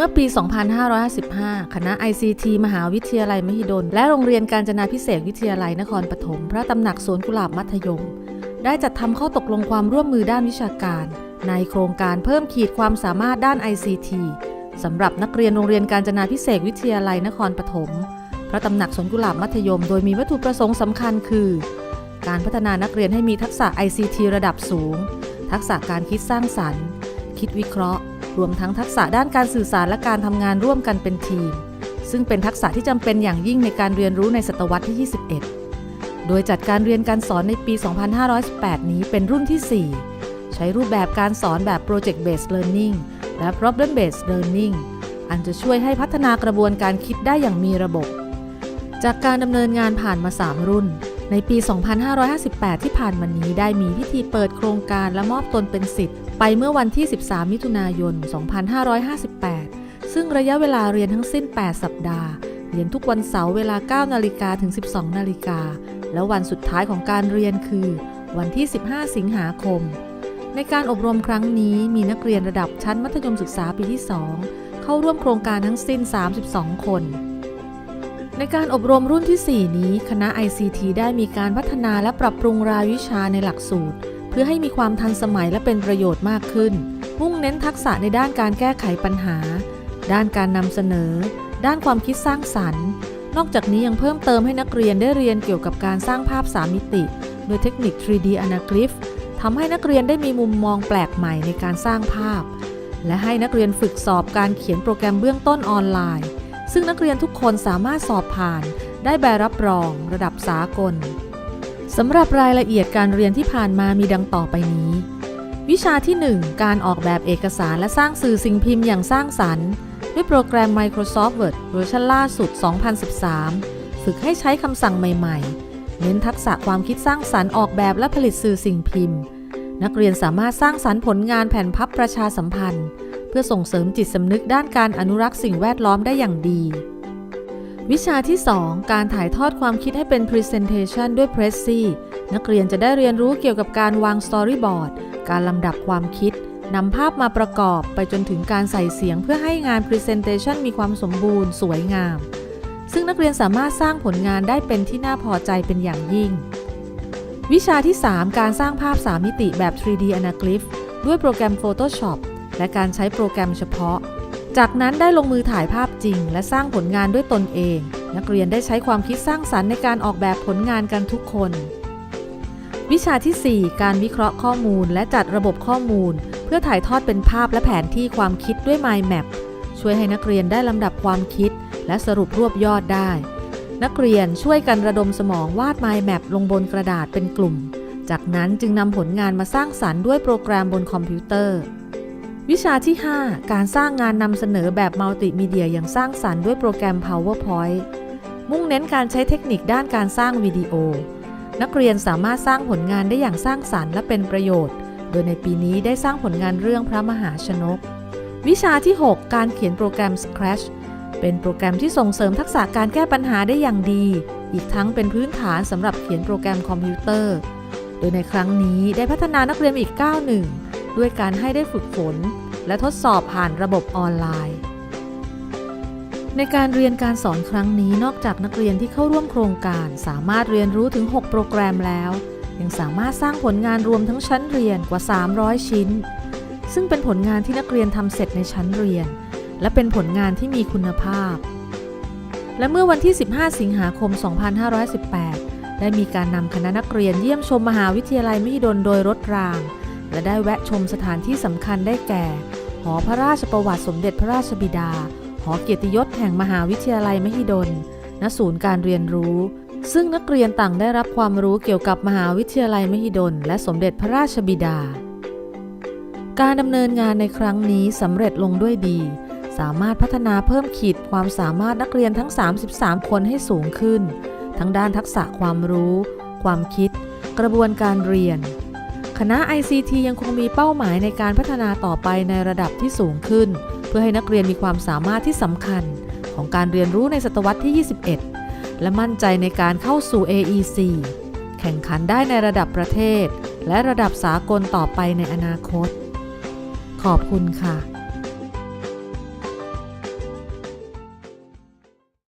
เมื่อปี 2555 คณะ ICT มหาวิทยาลัยมหิดล และโรงเรียนการจนาพิเศษวิทยาลัยนครปฐม พระตำหนักสวนกุหลาบมัธยม ได้จัดทำข้อตกลงความร่วมมือด้านวิชาการ ในโครงการเพิ่มขีดความสามารถด้าน ICT สำหรับนักเรียนโรงเรียนการจนาพิเศษวิทยาลัยนครปฐม พระตำหนักสวนกุหลาบมัธยม โดยมีวัตถุประสงค์สำคัญคือ การพัฒนานักเรียนให้มีทักษะ ICT ระดับสูง ทักษะการคิดสร้างสรรค์ คิดวิเคราะห์ รวมทั้งทักษะด้านการสื่อสารและการทำงานร่วมกันเป็นทีม ซึ่งเป็นทักษะที่จำเป็นอย่างยิ่งในการเรียนรู้ในศตวรรษที่ 21 โดยจัดการเรียนการสอนในปี 2518 นี้เป็นรุ่นที่ 4 ใช้รูปแบบการสอนแบบ Project Based Learning และ Problem Based Learning อันจะช่วยให้พัฒนากระบวนการคิดได้อย่างมีระบบ จากการดำเนินงานผ่านมา 3 รุ่น ในปี 2558 ที่ผ่านมานี้ได้มีพิธีเปิดโครงการและมอบตนเป็นสิทธิ์ ไปเมื่อวันที่ 13 มิถุนายน 2558 ซึ่งระยะเวลาเรียนทั้งสิ้น 8 สัปดาห์ เรียนทุกวันเสาร์เวลา 9 นาฬิกาถึง 12 นาฬิกา แล้ววันสุดท้ายของการเรียนคือ วันที่ 15 สิงหาคม ในการอบรมครั้งนี้มีนักเรียนระดับชั้นมัธยมศึกษาปีที่ 2 เข้าร่วมโครงการทั้งสิ้น 32 คนในการอบรมรุ่นที่ 4 นี้ คณะ ICT ได้มีการพัฒนาและปรับปรุงรายวิชาในหลักสูตร เพื่อให้มีความทันสมัยและเป็นประโยชน์มากขึ้น มุ่งเน้นทักษะในด้านการแก้ไขปัญหา ด้านการนำเสนอ ด้านความคิดสร้างสรรค์ นอกจากนี้ยังเพิ่มเติมให้นักเรียนได้เรียนเกี่ยวกับการสร้างภาพ3มิติ โดยเทคนิค 3D Anaglyph ทำให้นักเรียนได้มีมุมมองแปลกใหม่ในการสร้างภาพ และให้นักเรียนฝึกสอบการเขียนโปรแกรมเบื้องต้นออนไลน์ ซึ่งนักเรียนทุกคนสามารถสอบผ่าน ได้ใบรับรอง ระดับสากล สำหรับรายละเอียดการเรียนที่ผ่านมามีดังต่อไปนี้ วิชาที่ 1 การออกแบบเอกสารและสร้างสื่อสิ่งพิมพ์อย่างสร้างสรรค์ ด้วยโปรแกรม Microsoft Word เวอร์ชันล่าสุด 2013 ฝึกให้ใช้คำสั่งใหม่ๆ เน้นทักษะความคิดสร้างสรรค์ออกแบบและผลิตสื่อสิ่งพิมพ์ นักเรียนสามารถสร้างสรรค์ผลงานแผ่นพับประชาสัมพันธ์ เพื่อส่งเสริมจิตสำนึกด้านการอนุรักษ์สิ่งแวดล้อมได้อย่างดี วิชาที่ 2 การถ่ายทอดความคิดให้เป็น Presentation ด้วย Prezi นักเรียนจะได้เรียนรู้เกี่ยวกับการวาง Storyboard การลำดับความคิดนำภาพมาประกอบไปจนถึงการใส่เสียงเพื่อให้งาน Presentation มีความสมบูรณ์ สวยงาม ซึ่งนักเรียนสามารถสร้างผลงานได้เป็นที่น่าพอใจเป็นอย่างยิ่ง วิชาที่ 3 การสร้างภาพ 3 มิติแบบ 3D Anaglyph ด้วยโปรแกรม Photoshop และการใช้โปรแกรมเฉพาะ จากนั้นได้ลงมือถ่ายภาพจริง และสร้างผลงานด้วยตนเอง นักเรียนได้ใช้ความคิดสร้างสรรค์ในการออกแบบผลงานกันทุกคน วิชาที่ 4 การวิเคราะห์ข้อมูล และจัดระบบข้อมูล เพื่อถ่ายทอดเป็นภาพและแผนที่ความคิดด้วย Mind Map ช่วยให้นักเรียนได้ลำดับความคิด และสรุปรวบยอดได้ นักเรียนช่วยกันระดมสมองวาด Mind Map ลงบนกระดาษเป็นกลุ่ม จากนั้นจึงนำผลงานมาสร้างสรรค์ด้วยโปรแกรมบนคอมพิวเตอร์ วิชาที่ 5 การสร้างงานนำเสนอแบบมัลติมีเดียอย่างสร้างสรรค์ด้วยโปรแกรม PowerPoint มุ่งเน้นการใช้เทคนิคด้านการสร้างวิดีโอ นักเรียนสามารถสร้างผลงานได้อย่างสร้างสรรค์และเป็นประโยชน์ โดยในปีนี้ได้สร้างผลงานเรื่องพระมหาชนก วิชาที่ 6 การเขียนโปรแกรม Scratch เป็นโปรแกรมที่ส่งเสริมทักษะการแก้ปัญหาได้อย่างดี อีกทั้งเป็นพื้นฐานสำหรับเขียนโปรแกรมคอมพิวเตอร์ โดยในครั้งนี้ได้พัฒนานักเรียนอีกก้าหนึ่ง ด้วยการให้ได้ฝึกฝน และทดสอบผ่านระบบออนไลน์ ในการเรียนการสอนครั้งนี้นอกจากนักเรียนที่เข้าร่วมโครงการ สามารถเรียนรู้ถึง 6 โปรแกรมแล้ว ยังสามารถสร้างผลงานรวมทั้งชั้นเรียนกว่า 300 ชิ้น ซึ่งเป็นผลงานที่นักเรียนทำเสร็จในชั้นเรียน และเป็นผลงานที่มีคุณภาพ และเมื่อวันที่ 15 สิงหาคม 2518 ได้มีการนำคณะนักเรียนเยี่ยมชมมหาวิทยาลัยมหิดลโดยรถราง และได้แวะชมสถานที่สำคัญได้แก่ หอพระราชประวัติสมเด็จพระราชบิดา หอเกียรติยศแห่งมหาวิทยาลัยมหิดล ณ ศูนย์การเรียนรู้ ซึ่งนักเรียนต่างได้รับความรู้เกี่ยวกับมหาวิทยาลัยมหิดล และสมเด็จพระราชบิดา การดำเนินงานในครั้งนี้สำเร็จลงด้วยดี สามารถพัฒนาเพิ่มขีดความสามารถนักเรียนทั้ง 33 คนให้สูงขึ้น ทั้งด้านทักษะความรู้ ความคิด กระบวนการเรียน คณะ ICT ยังคงมีเป้าหมายในการพัฒนาต่อไปในระดับที่สูงขึ้น เพื่อให้นักเรียนมีความสามารถที่สำคัญ ของการเรียนรู้ในศตวรรษที่ 21 และมั่นใจในการเข้าสู่ AEC แข่งขันได้ในระดับประเทศ และระดับสากลต่อไปในอนาคต ขอบคุณค่ะ